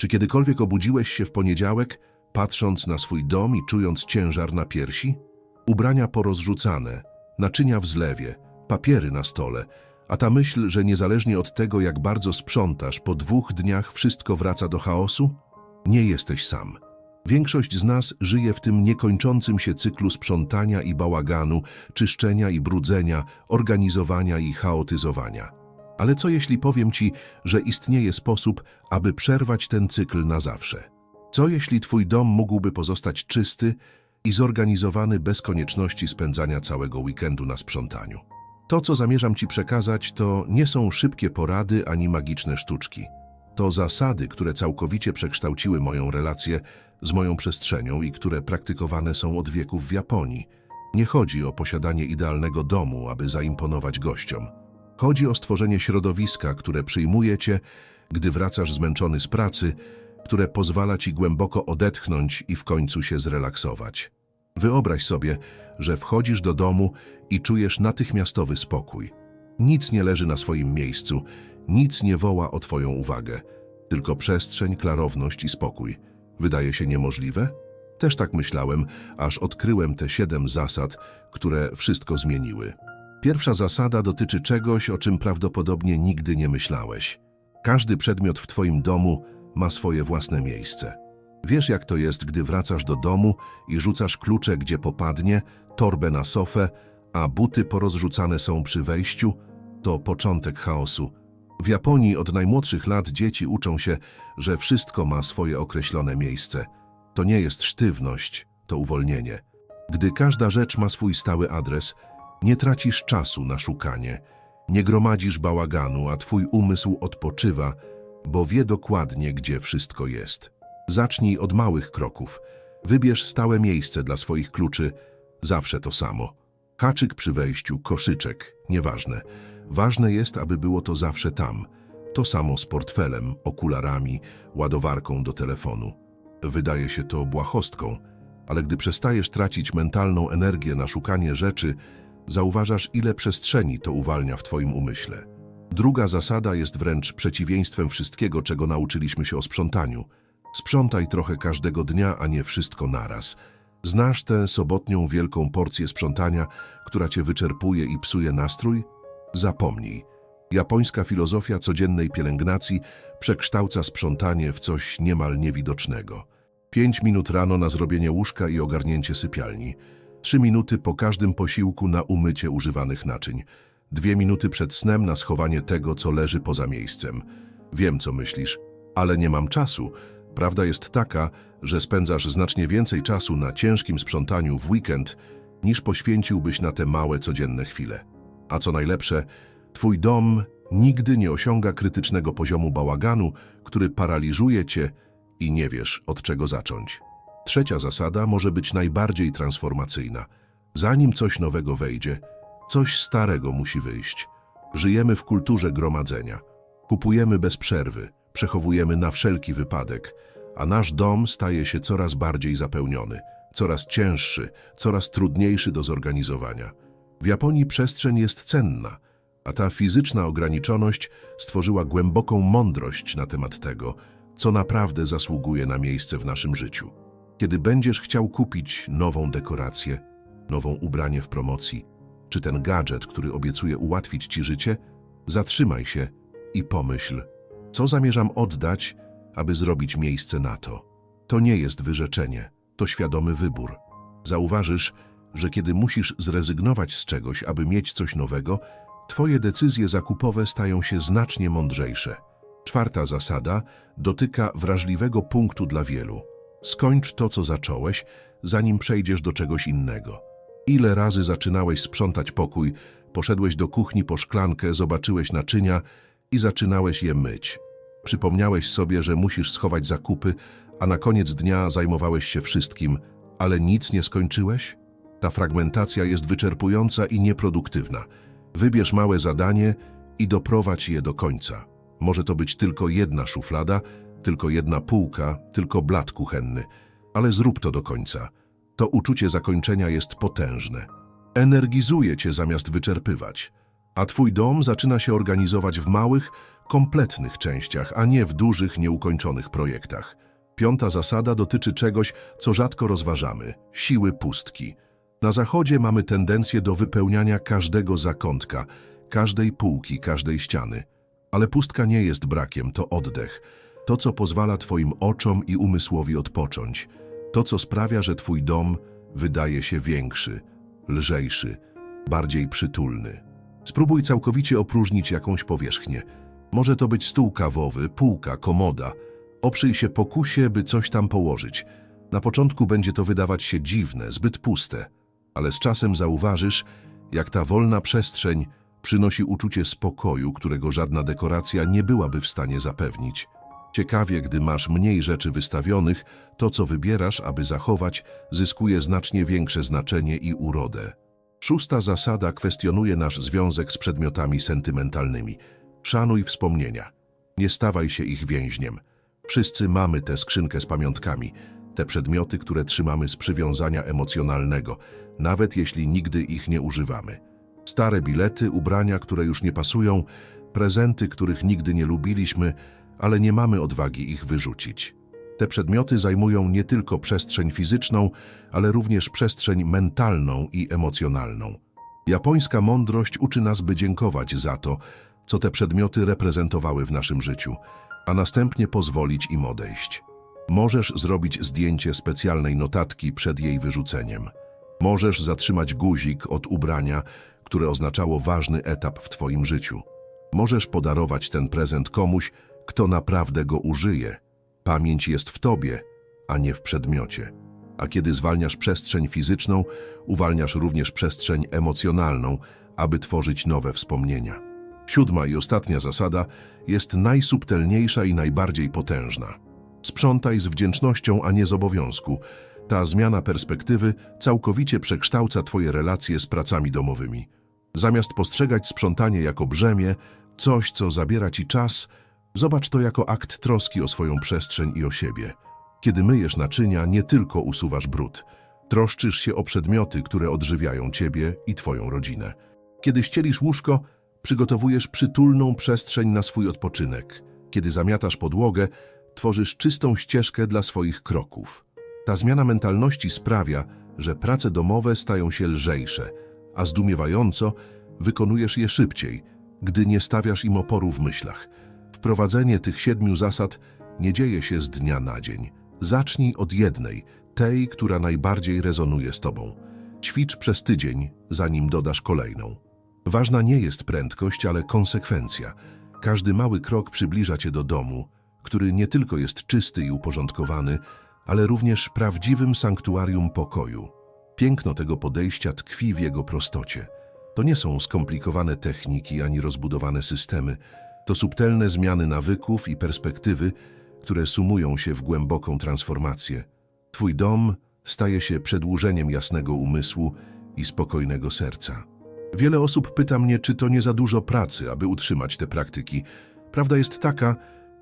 Czy kiedykolwiek obudziłeś się w poniedziałek, patrząc na swój dom i czując ciężar na piersi? Ubrania porozrzucane, naczynia w zlewie, papiery na stole, a ta myśl, że niezależnie od tego, jak bardzo sprzątasz, po dwóch dniach wszystko wraca do chaosu? Nie jesteś sam. Większość z nas żyje w tym niekończącym się cyklu sprzątania i bałaganu, czyszczenia i brudzenia, organizowania i chaotyzowania. Ale co jeśli powiem Ci, że istnieje sposób, aby przerwać ten cykl na zawsze? Co jeśli Twój dom mógłby pozostać czysty i zorganizowany bez konieczności spędzania całego weekendu na sprzątaniu? To, co zamierzam Ci przekazać, to nie są szybkie porady ani magiczne sztuczki. To zasady, które całkowicie przekształciły moją relację z moją przestrzenią i które praktykowane są od wieków w Japonii. Nie chodzi o posiadanie idealnego domu, aby zaimponować gościom. Chodzi o stworzenie środowiska, które przyjmuje Cię, gdy wracasz zmęczony z pracy, które pozwala Ci głęboko odetchnąć i w końcu się zrelaksować. Wyobraź sobie, że wchodzisz do domu i czujesz natychmiastowy spokój. Nic nie leży na swoim miejscu, nic nie woła o Twoją uwagę, tylko przestrzeń, klarowność i spokój. Wydaje się niemożliwe? Też tak myślałem, aż odkryłem te siedem zasad, które wszystko zmieniły. Pierwsza zasada dotyczy czegoś, o czym prawdopodobnie nigdy nie myślałeś. Każdy przedmiot w Twoim domu ma swoje własne miejsce. Wiesz, jak to jest, gdy wracasz do domu i rzucasz klucze, gdzie popadnie, torbę na sofę, a buty porozrzucane są przy wejściu? To początek chaosu. W Japonii od najmłodszych lat dzieci uczą się, że wszystko ma swoje określone miejsce. To nie jest sztywność, to uwolnienie. Gdy każda rzecz ma swój stały adres, nie tracisz czasu na szukanie, nie gromadzisz bałaganu, a twój umysł odpoczywa, bo wie dokładnie, gdzie wszystko jest. Zacznij od małych kroków. Wybierz stałe miejsce dla swoich kluczy, zawsze to samo. Haczyk przy wejściu, koszyczek, nieważne. Ważne jest, aby było to zawsze tam. To samo z portfelem, okularami, ładowarką do telefonu. Wydaje się to błahostką, ale gdy przestajesz tracić mentalną energię na szukanie rzeczy, zauważasz, ile przestrzeni to uwalnia w Twoim umyśle. Druga zasada jest wręcz przeciwieństwem wszystkiego, czego nauczyliśmy się o sprzątaniu. Sprzątaj trochę każdego dnia, a nie wszystko naraz. Znasz tę sobotnią wielką porcję sprzątania, która cię wyczerpuje i psuje nastrój? Zapomnij. Japońska filozofia codziennej pielęgnacji przekształca sprzątanie w coś niemal niewidocznego. Pięć minut rano na zrobienie łóżka i ogarnięcie sypialni. Trzy minuty po każdym posiłku na umycie używanych naczyń. Dwie minuty przed snem na schowanie tego, co leży poza miejscem. Wiem, co myślisz, ale nie mam czasu. Prawda jest taka, że spędzasz znacznie więcej czasu na ciężkim sprzątaniu w weekend, niż poświęciłbyś na te małe, codzienne chwile. A co najlepsze, twój dom nigdy nie osiąga krytycznego poziomu bałaganu, który paraliżuje cię i nie wiesz, od czego zacząć. Trzecia zasada może być najbardziej transformacyjna. Zanim coś nowego wejdzie, coś starego musi wyjść. Żyjemy w kulturze gromadzenia. Kupujemy bez przerwy, przechowujemy na wszelki wypadek, a nasz dom staje się coraz bardziej zapełniony, coraz cięższy, coraz trudniejszy do zorganizowania. W Japonii przestrzeń jest cenna, a ta fizyczna ograniczoność stworzyła głęboką mądrość na temat tego, co naprawdę zasługuje na miejsce w naszym życiu. Kiedy będziesz chciał kupić nową dekorację, nową ubranie w promocji, czy ten gadżet, który obiecuje ułatwić ci życie, zatrzymaj się i pomyśl, co zamierzam oddać, aby zrobić miejsce na to. To nie jest wyrzeczenie, to świadomy wybór. Zauważysz, że kiedy musisz zrezygnować z czegoś, aby mieć coś nowego, twoje decyzje zakupowe stają się znacznie mądrzejsze. Czwarta zasada dotyka wrażliwego punktu dla wielu. Skończ to, co zacząłeś, zanim przejdziesz do czegoś innego. Ile razy zaczynałeś sprzątać pokój, poszedłeś do kuchni po szklankę, zobaczyłeś naczynia i zaczynałeś je myć. Przypomniałeś sobie, że musisz schować zakupy, a na koniec dnia zajmowałeś się wszystkim, ale nic nie skończyłeś? Ta fragmentacja jest wyczerpująca i nieproduktywna. Wybierz małe zadanie i doprowadź je do końca. Może to być tylko jedna szuflada, tylko jedna półka, tylko blat kuchenny, ale zrób to do końca. To uczucie zakończenia jest potężne. Energizuje cię zamiast wyczerpywać, a twój dom zaczyna się organizować w małych, kompletnych częściach, a nie w dużych, nieukończonych projektach. Piąta zasada dotyczy czegoś, co rzadko rozważamy siły pustki. Na zachodzie mamy tendencję do wypełniania każdego zakątka, każdej półki, każdej ściany. Ale pustka nie jest brakiem, to oddech. To, co pozwala Twoim oczom i umysłowi odpocząć. To, co sprawia, że Twój dom wydaje się większy, lżejszy, bardziej przytulny. Spróbuj całkowicie opróżnić jakąś powierzchnię. Może to być stół kawowy, półka, komoda. Oprzyj się pokusie, by coś tam położyć. Na początku będzie to wydawać się dziwne, zbyt puste, ale z czasem zauważysz, jak ta wolna przestrzeń przynosi uczucie spokoju, którego żadna dekoracja nie byłaby w stanie zapewnić. Ciekawie, gdy masz mniej rzeczy wystawionych, to co wybierasz, aby zachować, zyskuje znacznie większe znaczenie i urodę. Szósta zasada kwestionuje nasz związek z przedmiotami sentymentalnymi. Szanuj wspomnienia. Nie stawaj się ich więźniem. Wszyscy mamy tę skrzynkę z pamiątkami, te przedmioty, które trzymamy z przywiązania emocjonalnego, nawet jeśli nigdy ich nie używamy. Stare bilety, ubrania, które już nie pasują, prezenty, których nigdy nie lubiliśmy, ale nie mamy odwagi ich wyrzucić. Te przedmioty zajmują nie tylko przestrzeń fizyczną, ale również przestrzeń mentalną i emocjonalną. Japońska mądrość uczy nas, by dziękować za to, co te przedmioty reprezentowały w naszym życiu, a następnie pozwolić im odejść. Możesz zrobić zdjęcie specjalnej notatki przed jej wyrzuceniem. Możesz zatrzymać guzik od ubrania, które oznaczało ważny etap w Twoim życiu. Możesz podarować ten prezent komuś, kto naprawdę go użyje. Pamięć jest w Tobie, a nie w przedmiocie. A kiedy zwalniasz przestrzeń fizyczną, uwalniasz również przestrzeń emocjonalną, aby tworzyć nowe wspomnienia. Siódma i ostatnia zasada jest najsubtelniejsza i najbardziej potężna. Sprzątaj z wdzięcznością, a nie z obowiązku. Ta zmiana perspektywy całkowicie przekształca Twoje relacje z pracami domowymi. Zamiast postrzegać sprzątanie jako brzemię, coś, co zabiera Ci czas, zobacz to jako akt troski o swoją przestrzeń i o siebie. Kiedy myjesz naczynia, nie tylko usuwasz brud. Troszczysz się o przedmioty, które odżywiają Ciebie i Twoją rodzinę. Kiedy ścielisz łóżko, przygotowujesz przytulną przestrzeń na swój odpoczynek. Kiedy zamiatasz podłogę, tworzysz czystą ścieżkę dla swoich kroków. Ta zmiana mentalności sprawia, że prace domowe stają się lżejsze, a zdumiewająco wykonujesz je szybciej, gdy nie stawiasz im oporu w myślach. Wprowadzenie tych siedmiu zasad nie dzieje się z dnia na dzień. Zacznij od jednej, tej, która najbardziej rezonuje z tobą. Ćwicz przez tydzień, zanim dodasz kolejną. Ważna nie jest prędkość, ale konsekwencja. Każdy mały krok przybliża cię do domu, który nie tylko jest czysty i uporządkowany, ale również prawdziwym sanktuarium pokoju. Piękno tego podejścia tkwi w jego prostocie. To nie są skomplikowane techniki ani rozbudowane systemy. To subtelne zmiany nawyków i perspektywy, które sumują się w głęboką transformację. Twój dom staje się przedłużeniem jasnego umysłu i spokojnego serca. Wiele osób pyta mnie, czy to nie za dużo pracy, aby utrzymać te praktyki. Prawda jest taka,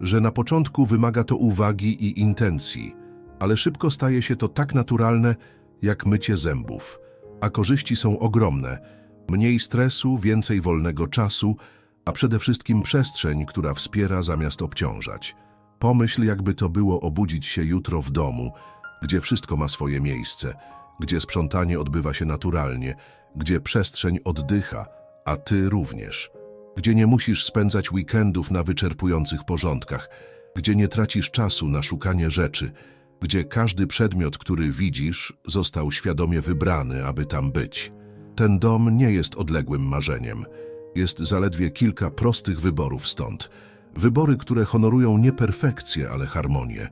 że na początku wymaga to uwagi i intencji, ale szybko staje się to tak naturalne, jak mycie zębów. A korzyści są ogromne. Mniej stresu, więcej wolnego czasu, a przede wszystkim przestrzeń, która wspiera zamiast obciążać. Pomyśl, jakby to było obudzić się jutro w domu, gdzie wszystko ma swoje miejsce, gdzie sprzątanie odbywa się naturalnie, gdzie przestrzeń oddycha, a ty również. Gdzie nie musisz spędzać weekendów na wyczerpujących porządkach, gdzie nie tracisz czasu na szukanie rzeczy, gdzie każdy przedmiot, który widzisz, został świadomie wybrany, aby tam być. Ten dom nie jest odległym marzeniem. Jest zaledwie kilka prostych wyborów stąd. Wybory, które honorują nie perfekcję, ale harmonię.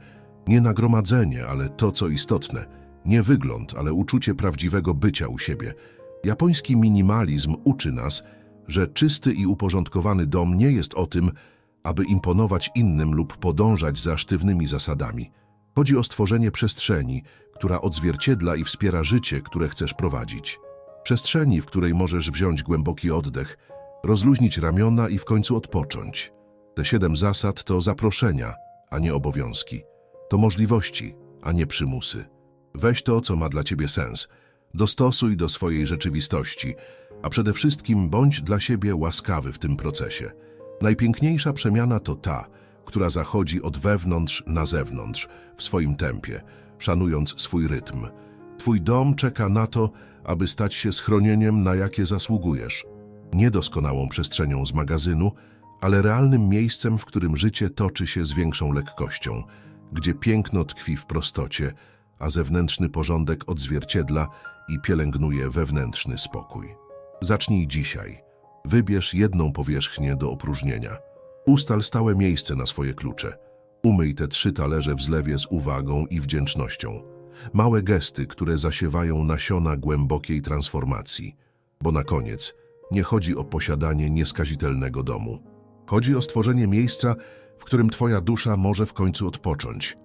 Nie nagromadzenie, ale to, co istotne. Nie wygląd, ale uczucie prawdziwego bycia u siebie. Japoński minimalizm uczy nas, że czysty i uporządkowany dom nie jest o tym, aby imponować innym lub podążać za sztywnymi zasadami. Chodzi o stworzenie przestrzeni, która odzwierciedla i wspiera życie, które chcesz prowadzić. Przestrzeni, w której możesz wziąć głęboki oddech, rozluźnić ramiona i w końcu odpocząć. Te siedem zasad to zaproszenia, a nie obowiązki. To możliwości, a nie przymusy. Weź to, co ma dla ciebie sens. Dostosuj do swojej rzeczywistości, a przede wszystkim bądź dla siebie łaskawy w tym procesie. Najpiękniejsza przemiana to ta, która zachodzi od wewnątrz na zewnątrz, w swoim tempie, szanując swój rytm. Twój dom czeka na to, aby stać się schronieniem, na jakie zasługujesz. Niedoskonałą przestrzenią z magazynu, ale realnym miejscem, w którym życie toczy się z większą lekkością, gdzie piękno tkwi w prostocie, a zewnętrzny porządek odzwierciedla i pielęgnuje wewnętrzny spokój. Zacznij dzisiaj. Wybierz jedną powierzchnię do opróżnienia. Ustal stałe miejsce na swoje klucze. Umyj te trzy talerze w zlewie z uwagą i wdzięcznością. Małe gesty, które zasiewają nasiona głębokiej transformacji. Bo na koniec nie chodzi o posiadanie nieskazitelnego domu. Chodzi o stworzenie miejsca, w którym Twoja dusza może w końcu odpocząć.